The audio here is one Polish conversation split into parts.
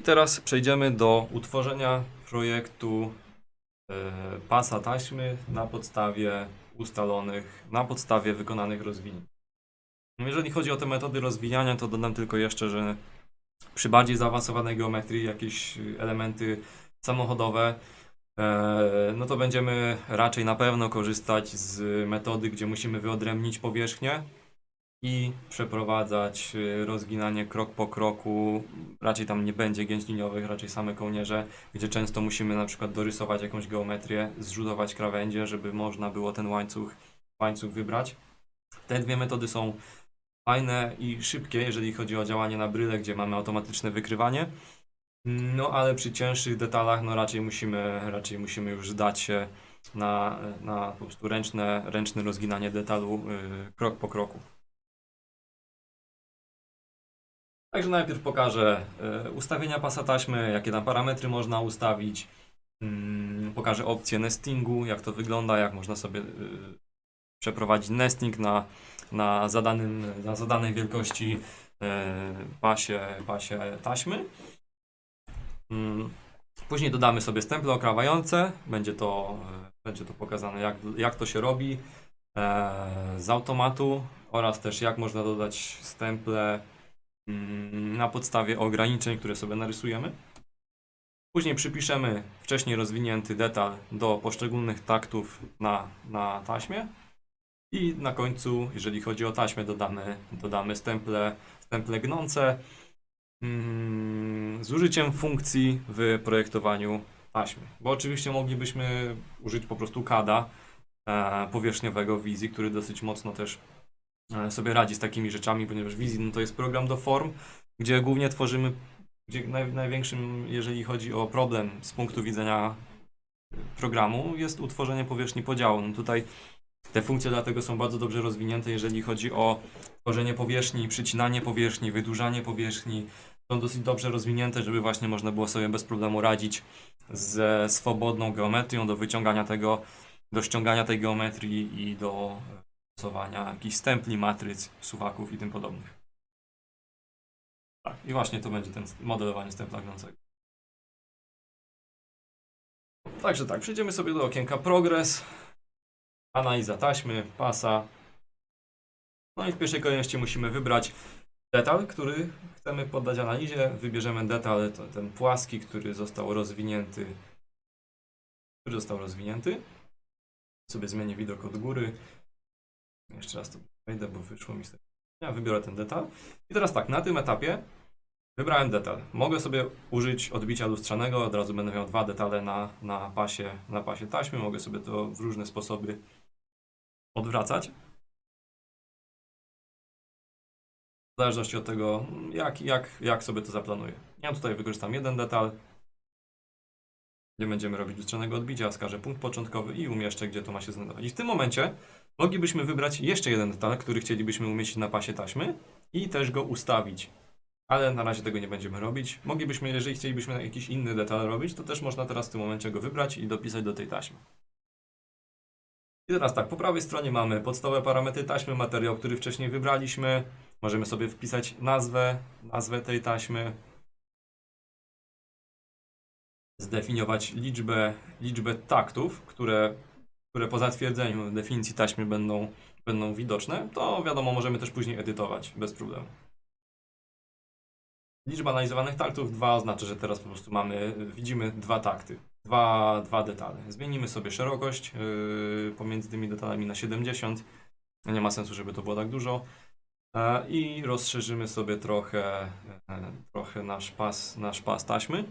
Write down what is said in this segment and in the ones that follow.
I teraz przejdziemy do utworzenia projektu e, pasa taśmy na podstawie ustalonych, na podstawie wykonanych rozwinięć. No, Jeżeli chodzi o te metody rozwijania, to dodam tylko jeszcze, że przy bardziej zaawansowanej geometrii jakieś elementy samochodowe, e, no to będziemy raczej na pewno korzystać z metody, gdzie musimy wyodrębnić powierzchnię i przeprowadzać e, rozginanie krok po kroku. Raczej tam nie będzie gięć liniowych, raczej same kołnierze, gdzie często musimy na przykład dorysować jakąś geometrię, zrzutować krawędzie, żeby można było ten łańcuch, łańcuch wybrać. Te dwie metody są fajne i szybkie, jeżeli chodzi o działanie na bryle, gdzie mamy automatyczne wykrywanie. No ale przy cięższych detalach, no raczej musimy, raczej musimy już zdać się na, na po prostu ręczne, ręczne rozginanie detalu yy, krok po kroku. Także najpierw pokażę yy, ustawienia pasa taśmy, jakie tam parametry można ustawić. Mm, pokażę opcję nestingu, jak to wygląda, jak można sobie yy, przeprowadzić nesting na, na, zadanym, na zadanej wielkości yy, pasie, pasie taśmy. Mm, Później dodamy sobie stemple okrawające. Będzie to, e, będzie to pokazane, jak, jak to się robi e, z automatu oraz też jak można dodać stemple na podstawie ograniczeń, które sobie narysujemy. Później przypiszemy wcześniej rozwinięty detal do poszczególnych taktów na, na taśmie. I na końcu, jeżeli chodzi o taśmę, dodamy, dodamy stemple, stemple gnące mm, z użyciem funkcji w projektowaniu taśmy. Bo oczywiście moglibyśmy użyć po prostu CADa e, powierzchniowego Wizji, który dosyć mocno też sobie radzi z takimi rzeczami, ponieważ Wizji no to jest program do form, gdzie głównie tworzymy, gdzie naj, największym, jeżeli chodzi o problem z punktu widzenia programu, jest utworzenie powierzchni podziału. No tutaj te funkcje dlatego są bardzo dobrze rozwinięte, jeżeli chodzi o tworzenie powierzchni, przycinanie powierzchni, wydłużanie powierzchni. Są dosyć dobrze rozwinięte, żeby właśnie można było sobie bez problemu radzić ze swobodną geometrią do wyciągania tego, do ściągania tej geometrii i do stosowania jakichś stempli, matryc, suwaków i tym podobnych. Tak, i właśnie to będzie ten modelowanie stempla gnącego. Także tak, przejdziemy sobie do okienka Progress. Analiza taśmy, pasa. No i w pierwszej kolejności musimy wybrać detal, który chcemy poddać analizie. Wybierzemy detal, ten płaski, który został rozwinięty. Który został rozwinięty. Sobie zmienię widok od góry. Jeszcze raz to wejdę, bo wyszło mi z tego. Ja wybiorę ten detal. I teraz tak, na tym etapie wybrałem detal. Mogę sobie użyć odbicia lustrzanego, od razu będę miał dwa detale na, na, pasie, na pasie taśmy. Mogę sobie to w różne sposoby odwracać. W zależności od tego, jak, jak, jak sobie to zaplanuję. Ja tutaj wykorzystam jeden detal, gdzie będziemy robić lustrzanego odbicia, wskażę punkt początkowy i umieszczę, gdzie to ma się znajdować. I w tym momencie moglibyśmy wybrać jeszcze jeden detal, który chcielibyśmy umieścić na pasie taśmy i też go ustawić. Ale na razie tego nie będziemy robić. Moglibyśmy, jeżeli chcielibyśmy jakiś inny detal robić, to też można teraz w tym momencie go wybrać i dopisać do tej taśmy. I teraz tak, po prawej stronie mamy podstawowe parametry taśmy, materiał, który wcześniej wybraliśmy. Możemy sobie wpisać nazwę, nazwę tej taśmy. Zdefiniować liczbę, liczbę taktów, które, które po zatwierdzeniu definicji taśmy będą, będą widoczne. To wiadomo, możemy też później edytować bez problemu. Liczba analizowanych taktów 2 oznacza, że teraz po prostu mamy, widzimy dwa takty, dwa, dwa detale. Zmienimy sobie szerokość yy, pomiędzy tymi detalami na 70. Nie ma sensu, żeby to było tak dużo. E, I rozszerzymy sobie trochę, e, trochę nasz, pas, nasz pas taśmy.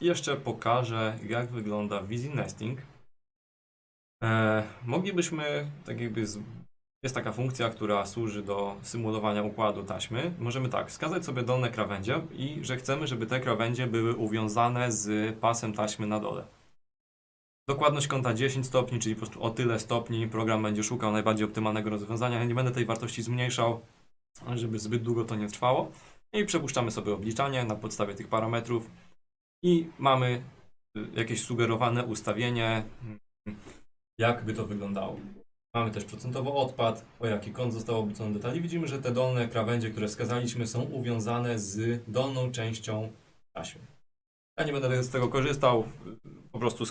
I Jeszcze pokażę, jak wygląda Visi Nesting. E, moglibyśmy, tak jakby, z, jest taka funkcja, która służy do symulowania układu taśmy. Możemy tak, wskazać sobie dolne krawędzie i że chcemy, żeby te krawędzie były uwiązane z pasem taśmy na dole. Dokładność kąta 10 stopni, czyli po prostu o tyle stopni program będzie szukał najbardziej optymalnego rozwiązania. Ja nie będę tej wartości zmniejszał, żeby zbyt długo to nie trwało. I przepuszczamy sobie obliczanie na podstawie tych parametrów i mamy y, jakieś sugerowane ustawienie, jak by to wyglądało. Mamy też procentowo odpad, o jaki kąt został obrócony detali. Widzimy, że te dolne krawędzie, które wskazaliśmy, są uwiązane z dolną częścią taśmy. Ja nie będę z tego korzystał, po prostu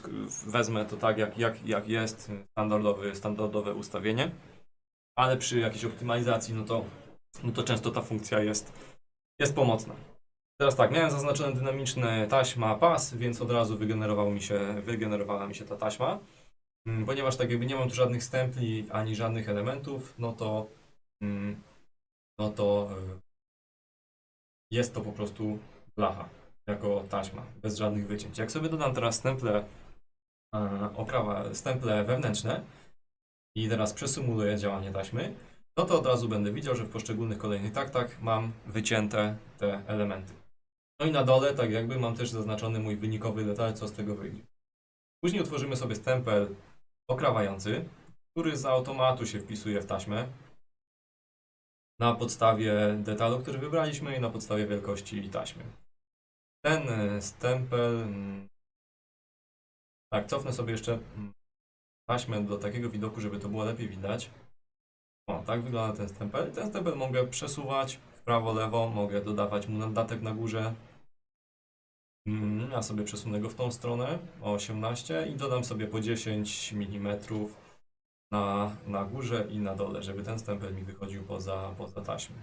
wezmę to tak, jak, jak, jak jest, standardowy, standardowe ustawienie, ale przy jakiejś optymalizacji, no to, no to często ta funkcja jest, jest pomocna. Teraz tak, miałem zaznaczone dynamiczne taśma pas, więc od razu wygenerował mi się, wygenerowała mi się ta taśma. Mm, Ponieważ tak jakby nie mam tu żadnych stempli ani żadnych elementów, no to mm, no to y, jest to po prostu blacha jako taśma, bez żadnych wycięć. Jak sobie dodam teraz stemple e, oprawa, stemple wewnętrzne i teraz przesymuluję działanie taśmy, no to od razu będę widział, że w poszczególnych kolejnych taktach mam wycięte te elementy. No i na dole tak jakby mam też zaznaczony mój wynikowy detal, co z tego wyjdzie. Później utworzymy sobie stempel okrawający, który z automatu się wpisuje w taśmę na podstawie detalu, który wybraliśmy i na podstawie wielkości taśmy. Ten e, stempel. mm, Tak, cofnę sobie jeszcze mm, taśmę do takiego widoku, żeby to było lepiej widać. O, tak wygląda ten stempel. Ten stempel mogę przesuwać prawo, lewo, mogę dodawać mu nadatek na górze. Mm, Ja sobie przesunę go w tą stronę o 18 i dodam sobie po 10 mm na, na górze i na dole, żeby ten stempel mi wychodził poza, poza taśmę.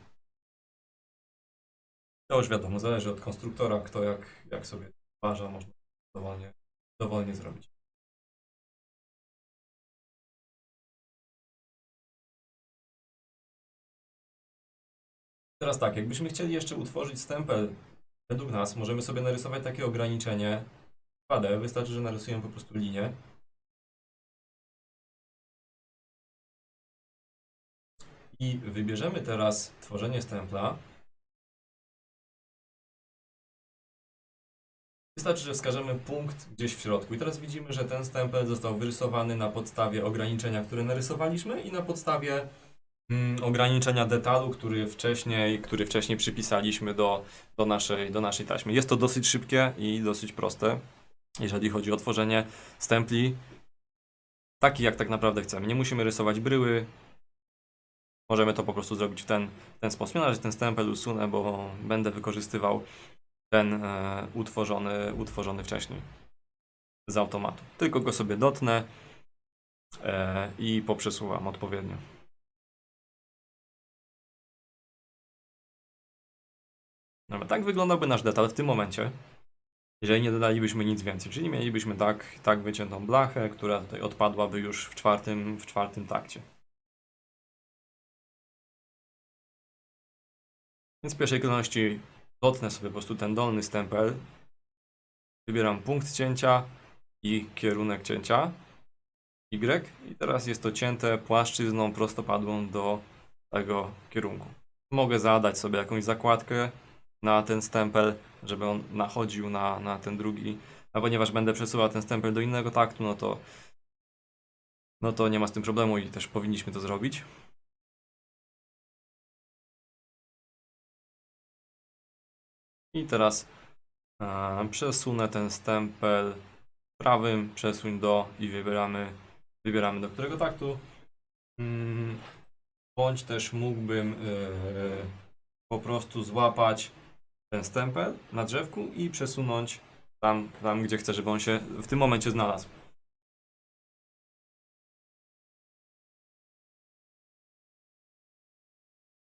To już wiadomo, zależy od konstruktora, kto jak, jak sobie uważa, można dowolnie, dowolnie zrobić. Teraz tak, jakbyśmy chcieli jeszcze utworzyć stempel według nas, możemy sobie narysować takie ograniczenie 2D. Wystarczy, że narysujemy po prostu linię. I wybierzemy teraz tworzenie stempla. Wystarczy, że wskażemy punkt gdzieś w środku. I teraz widzimy, że ten stempel został wyrysowany na podstawie ograniczenia, które narysowaliśmy i na podstawie ograniczenia detalu, który wcześniej, który wcześniej przypisaliśmy do, do, naszej, do naszej taśmy. Jest to dosyć szybkie i dosyć proste, jeżeli chodzi o tworzenie stempli. Taki jak tak naprawdę chcemy. Nie musimy rysować bryły. Możemy to po prostu zrobić w ten, ten sposób. Na razie ten stempel usunę, bo będę wykorzystywał ten e, utworzony, utworzony wcześniej z automatu. Tylko go sobie dotnę e, i poprzesuwam odpowiednio. Dobra, tak wyglądałby nasz detal w tym momencie, jeżeli nie dodalibyśmy nic więcej, czyli mielibyśmy tak, tak wyciętą blachę, która tutaj odpadłaby już w czwartym, w czwartym takcie. Więc w pierwszej kolejności dotnę sobie po prostu ten dolny stempel, wybieram punkt cięcia i kierunek cięcia. Y. I teraz jest to cięte płaszczyzną prostopadłą do tego kierunku. Mogę zadać sobie jakąś zakładkę na ten stempel, żeby on nachodził na, na ten drugi, a ponieważ będę przesuwał ten stempel do innego taktu, no to no to nie ma z tym problemu i też powinniśmy to zrobić. I teraz e, przesunę ten stempel prawym, przesuń do i wybieramy, wybieramy do którego taktu. Mm, bądź też mógłbym e, po prostu złapać ten stempel na drzewku i przesunąć tam, tam, gdzie chcę, żeby on się w tym momencie znalazł.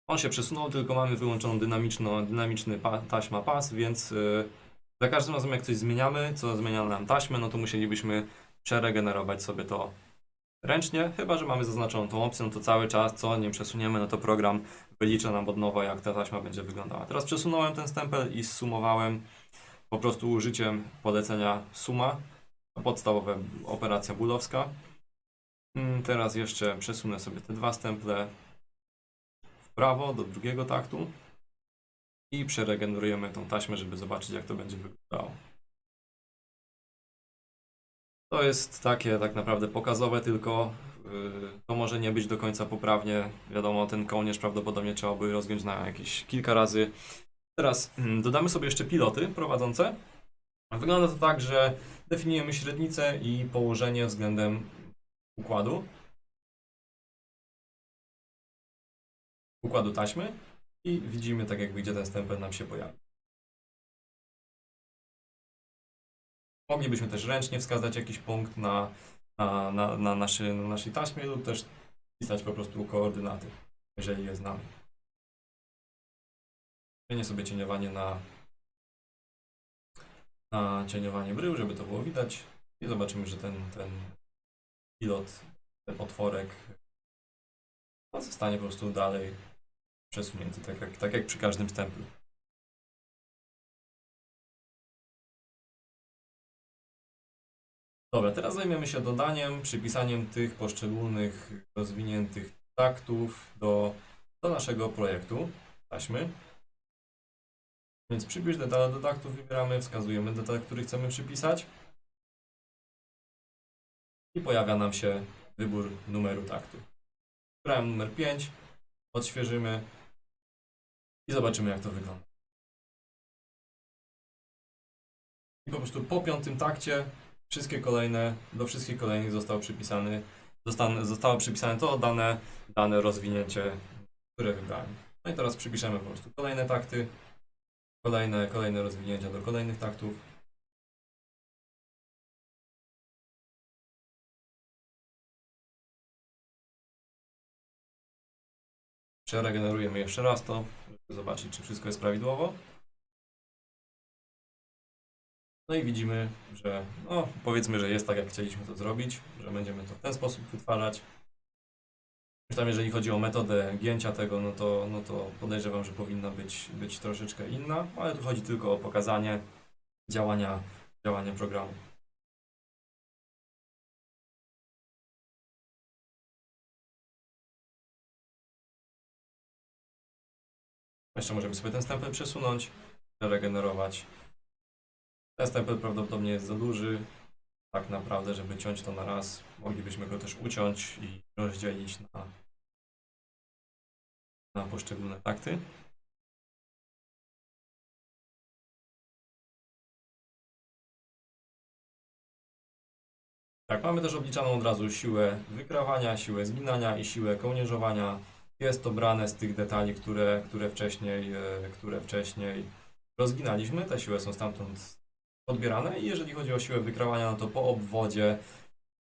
On się przesunął, tylko mamy wyłączoną dynamiczną, dynamiczny pa, taśma pas, więc yy, za każdym razem jak coś zmieniamy, co zmienia nam taśmę, no to musielibyśmy przeregenerować sobie to ręcznie, chyba że mamy zaznaczoną tą opcję, no to cały czas co nie przesuniemy, no to program wylicza nam od nowa jak ta taśma będzie wyglądała. Teraz przesunąłem ten stempel i zsumowałem po prostu użyciem polecenia suma, podstawowa operacja bólowska. Mm, Teraz jeszcze przesunę sobie te dwa stemple w prawo do drugiego taktu i przeregenerujemy tą taśmę, żeby zobaczyć jak to będzie wyglądało. To jest takie tak naprawdę pokazowe tylko. Yy, To może nie być do końca poprawnie. Wiadomo, ten kołnierz prawdopodobnie trzeba by rozgiąć na jakieś kilka razy. Teraz mm, dodamy sobie jeszcze piloty prowadzące. Wygląda to tak, że definiujemy średnicę i położenie względem układu. układu taśmy i widzimy tak jakby gdzie ten stempel nam się pojawi. Moglibyśmy też ręcznie wskazać jakiś punkt na, na, na, na, naszy, na naszej taśmie lub też pisać po prostu koordynaty, jeżeli je znamy. Zmienię sobie cieniowanie na, na cieniowanie brył, żeby to było widać i zobaczymy, że ten, ten pilot, ten otworek no, zostanie po prostu dalej przesunięty, tak jak, tak jak przy każdym stemplu. Dobra, teraz zajmiemy się dodaniem, przypisaniem tych poszczególnych rozwiniętych taktów do, do naszego projektu taśmy. Więc przypisz detale do taktów, wybieramy, wskazujemy detale, który chcemy przypisać. I pojawia nam się wybór numeru taktu. Wybrałem numer 5, odświeżymy i zobaczymy jak to wygląda. I po prostu po piątym takcie wszystkie kolejne, do wszystkich kolejnych został przypisany, zostało przypisane to dane, dane rozwinięcie, które wybrałem. No i teraz przypiszemy po prostu kolejne takty, kolejne, kolejne rozwinięcia do kolejnych taktów. Przeregenerujemy jeszcze raz to, żeby zobaczyć, czy wszystko jest prawidłowo. No i widzimy, że no, powiedzmy, że jest tak, jak chcieliśmy to zrobić, że będziemy to w ten sposób wytwarzać. Tam jeżeli chodzi o metodę gięcia tego, no to, no to podejrzewam, że powinna być, być troszeczkę inna, ale tu chodzi tylko o pokazanie działania, działania programu. Jeszcze możemy sobie ten stempel przesunąć, regenerować. Stempel prawdopodobnie jest za duży, tak naprawdę, żeby ciąć to na raz. Moglibyśmy go też uciąć i rozdzielić na, na poszczególne takty. Tak, mamy też obliczaną od razu siłę wykrawania, siłę zginania i siłę kołnierzowania. Jest to brane z tych detali, które, które, wcześniej, e, które wcześniej rozginaliśmy. Te siły są stamtąd odbierane i jeżeli chodzi o siłę wykrawania, no to po obwodzie,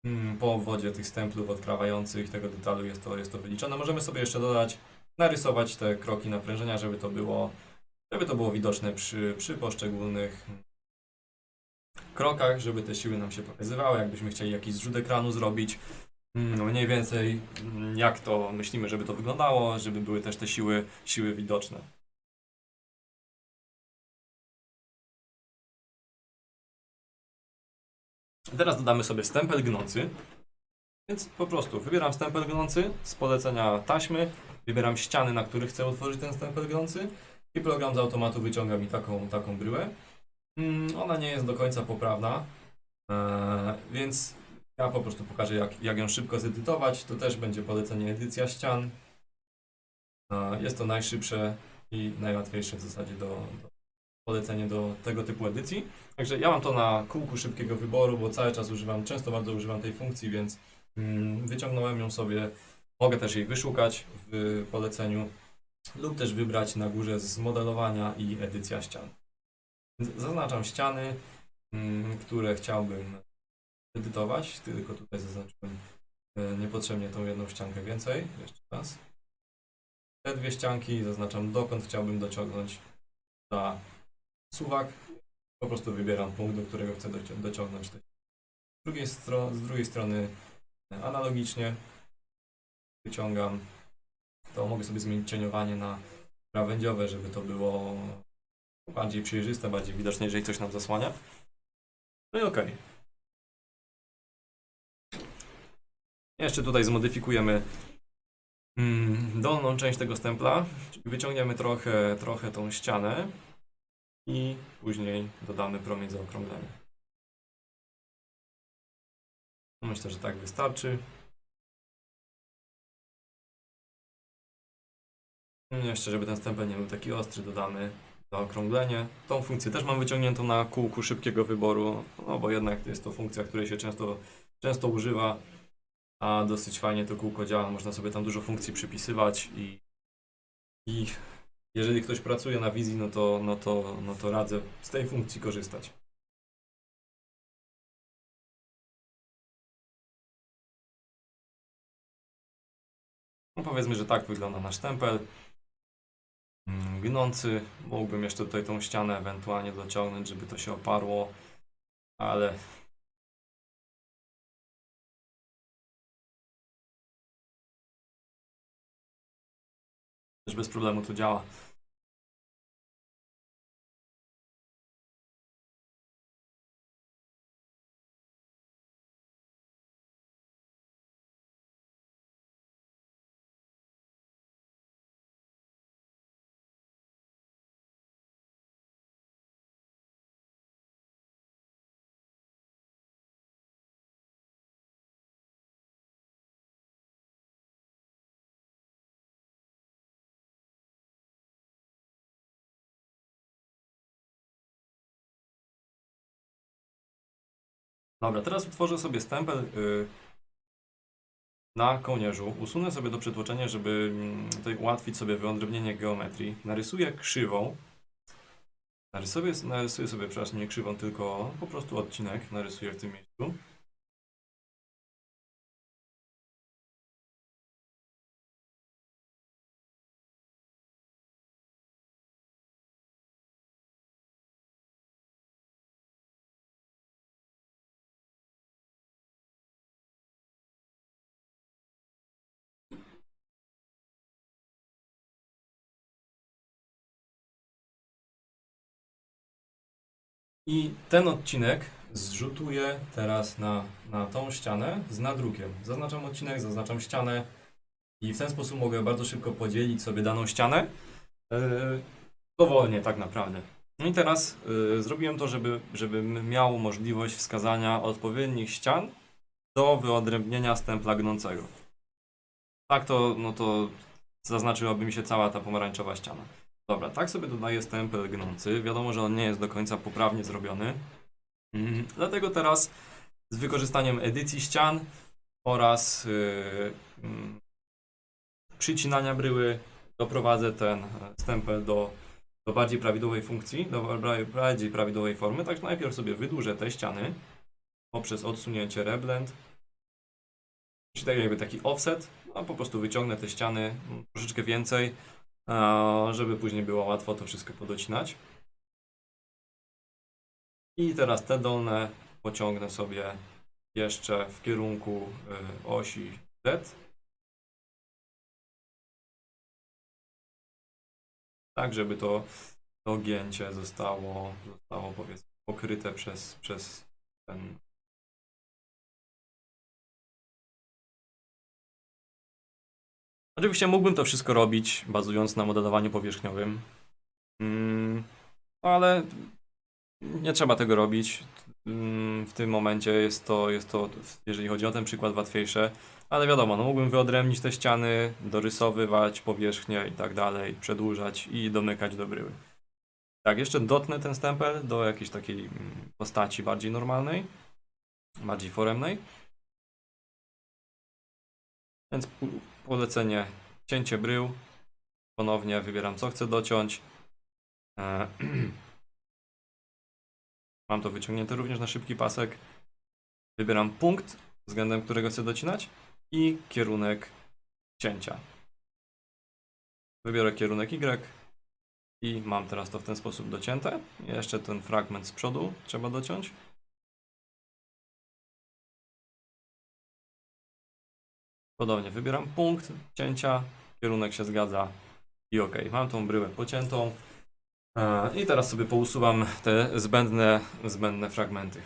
mm, po obwodzie tych stemplów odkrawających tego detalu jest to, jest to wyliczone. Możemy sobie jeszcze dodać, narysować te kroki naprężenia, żeby to było, żeby to było widoczne przy, przy poszczególnych krokach, żeby te siły nam się pokazywały. Jakbyśmy chcieli jakiś zrzut ekranu zrobić, mm, no mniej więcej mm, jak to myślimy, żeby to wyglądało, żeby były też te siły, siły widoczne. Teraz dodamy sobie stempel gnący. Więc po prostu wybieram stempel gnący z polecenia taśmy, wybieram ściany, na których chcę utworzyć ten stempel gnący i program z automatu wyciąga mi taką, taką bryłę. Mm, Ona nie jest do końca poprawna, eee, więc ja po prostu pokażę jak, jak ją szybko zedytować. To też będzie polecenie edycja ścian. Eee, Jest to najszybsze i najłatwiejsze w zasadzie do, do polecenie do tego typu edycji. Także ja mam to na kółku szybkiego wyboru, bo cały czas używam, często bardzo używam tej funkcji, więc mm, wyciągnąłem ją sobie. Mogę też jej wyszukać w poleceniu lub też wybrać na górze z modelowania i edycja ścian. Zaznaczam ściany, mm, które chciałbym edytować, tylko tutaj zaznaczyłem e, niepotrzebnie tą jedną ściankę więcej. Jeszcze raz. Te dwie ścianki zaznaczam dokąd chciałbym dociągnąć za suwak. Po prostu wybieram punkt, do którego chcę doci- dociągnąć. Z drugiej, z drugiej strony e, analogicznie wyciągam. To mogę sobie zmienić cieniowanie na krawędziowe, żeby to było bardziej przejrzyste, bardziej widoczne, jeżeli coś nam zasłania. No i okej. Jeszcze tutaj zmodyfikujemy mm, dolną część tego stempla, czyli wyciągniemy trochę, trochę tą ścianę i później dodamy promień zaokrąglenia. Myślę, że tak wystarczy. I Jeszcze, żeby ten stempel nie był taki ostry, dodamy zaokrąglenie. Tą funkcję też mam wyciągniętą na kółku szybkiego wyboru, no bo jednak jest to funkcja, której się często, często używa, a dosyć fajnie to kółko działa. Można sobie tam dużo funkcji przypisywać i I jeżeli ktoś pracuje na wizji, no to, no to, no to radzę z tej funkcji korzystać. No powiedzmy, że tak wygląda nasz tempel. Mm, Gnący. Mógłbym jeszcze tutaj tą ścianę ewentualnie dociągnąć, żeby to się oparło, ale bez problemu to działa. Dobra, teraz utworzę sobie stempel y, na kołnierzu. Usunę sobie to przytłoczenie, żeby mm, tutaj ułatwić sobie wyodrębnienie geometrii. Narysuję krzywą. Narysuję, narysuję sobie, przepraszam, nie krzywą, tylko po prostu odcinek narysuję w tym miejscu. I ten odcinek zrzutuję teraz na, na tą ścianę z nadrukiem. Zaznaczam odcinek, zaznaczam ścianę i w ten sposób mogę bardzo szybko podzielić sobie daną ścianę. Dowolnie tak naprawdę. No i teraz yy, zrobiłem to, żeby, żebym miał możliwość wskazania odpowiednich ścian do wyodrębnienia stempla gnącego. Tak to, no to zaznaczyłaby mi się cała ta pomarańczowa ściana. Dobra, tak sobie dodaję stempel gnący. Wiadomo, że on nie jest do końca poprawnie zrobiony. Mm, Dlatego teraz z wykorzystaniem edycji ścian oraz yy, mm, przycinania bryły doprowadzę ten e, stempel do, do bardziej prawidłowej funkcji, do bardziej prawidłowej formy. Także najpierw sobie wydłużę te ściany poprzez odsunięcie reblend. Czyli tak jakby taki offset, a po prostu wyciągnę te ściany mm, troszeczkę więcej, żeby później było łatwo to wszystko podocinać. I teraz te dolne pociągnę sobie jeszcze w kierunku y, osi Z. Tak, żeby to, to gięcie zostało, zostało powiedzmy pokryte przez, przez ten Oczywiście mógłbym to wszystko robić bazując na modelowaniu powierzchniowym, mm, ale nie trzeba tego robić. Mm, W tym momencie jest to, jest to, jeżeli chodzi o ten przykład, łatwiejsze, ale wiadomo, no mógłbym wyodrębnić te ściany, dorysowywać powierzchnię i tak dalej, przedłużać i domykać do bryły. Tak, jeszcze dotnę ten stempel do jakiejś takiej mm, postaci bardziej normalnej, bardziej foremnej. Więc polecenie cięcie brył. Ponownie wybieram co chcę dociąć. E, Mam to wyciągnięte również na szybki pasek. Wybieram punkt, względem którego chcę docinać i kierunek cięcia. Wybiorę kierunek Y i mam teraz to w ten sposób docięte. Jeszcze ten fragment z przodu trzeba dociąć. Podobnie wybieram punkt cięcia, kierunek się zgadza i ok. Mam tą bryłę pociętą. E, I teraz sobie pousuwam te zbędne, zbędne fragmenty.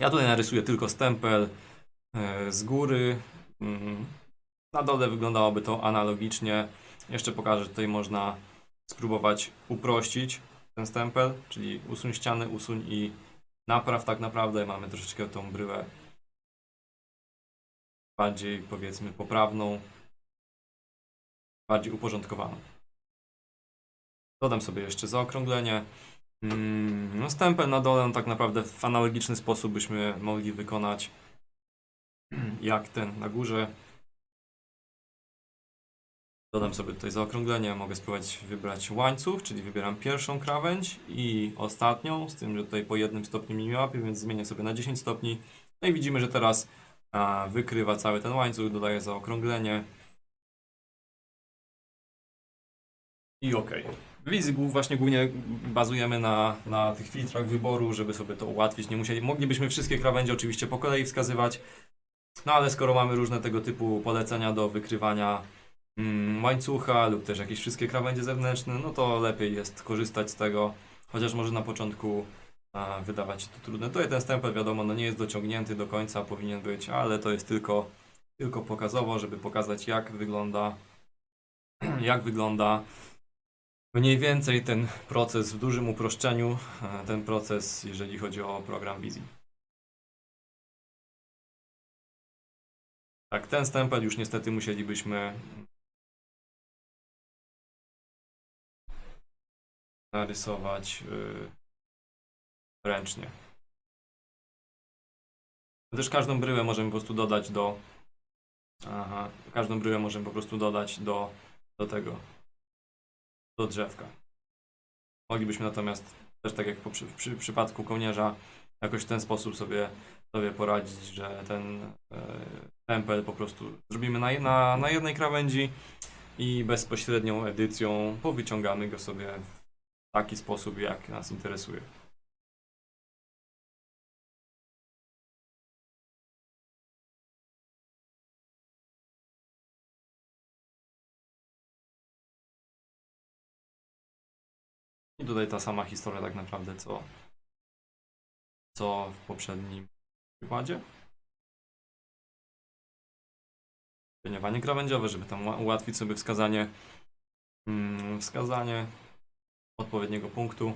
Ja tutaj narysuję tylko stempel e, z góry. Mm, Na dole wyglądałoby to analogicznie. Jeszcze pokażę, tutaj można spróbować uprościć ten stempel, czyli usuń ściany, usuń i napraw tak naprawdę. Mamy troszeczkę tą bryłę bardziej powiedzmy poprawną, bardziej uporządkowaną. Dodam sobie jeszcze zaokrąglenie Mm, No stempel na dole no tak naprawdę w analogiczny sposób byśmy mogli wykonać jak ten na górze. Dodam sobie tutaj zaokrąglenie, mogę spróbować wybrać łańcuch, czyli wybieram pierwszą krawędź i ostatnią, z tym, że tutaj po jednym stopniu mi łapie, więc zmienię sobie na 10 stopni. No i widzimy, że teraz a, wykrywa cały ten łańcuch, dodaję zaokrąglenie. I ok. W właśnie głównie bazujemy na, na tych filtrach wyboru, żeby sobie to ułatwić. Nie musieli, moglibyśmy wszystkie krawędzie oczywiście po kolei wskazywać, no ale skoro mamy różne tego typu polecenia do wykrywania mm, łańcucha lub też jakieś wszystkie krawędzie zewnętrzne, no to lepiej jest korzystać z tego, chociaż może na początku a, wydawać się to trudne. Tutaj ten stempel wiadomo, no nie jest dociągnięty do końca, powinien być, ale to jest tylko, tylko pokazowo, żeby pokazać jak wygląda jak wygląda mniej więcej ten proces w dużym uproszczeniu, ten proces jeżeli chodzi o program wizji. Tak, ten stempel już niestety musielibyśmy narysować yy, ręcznie. Też każdą bryłę możemy po prostu dodać do. Aha, każdą bryłę możemy po prostu dodać do, do tego. Do drzewka. Moglibyśmy natomiast też tak jak po, przy, przy przypadku kołnierza jakoś w ten sposób sobie, sobie poradzić, że ten e, tempel po prostu zrobimy na, na, na jednej krawędzi i bezpośrednią edycją powyciągamy go sobie w taki sposób, jak nas interesuje. I tutaj ta sama historia tak naprawdę, co, co w poprzednim przykładzie. Cieniowanie krawędziowe, żeby tam ułatwić sobie wskazanie, mm, wskazanie odpowiedniego punktu.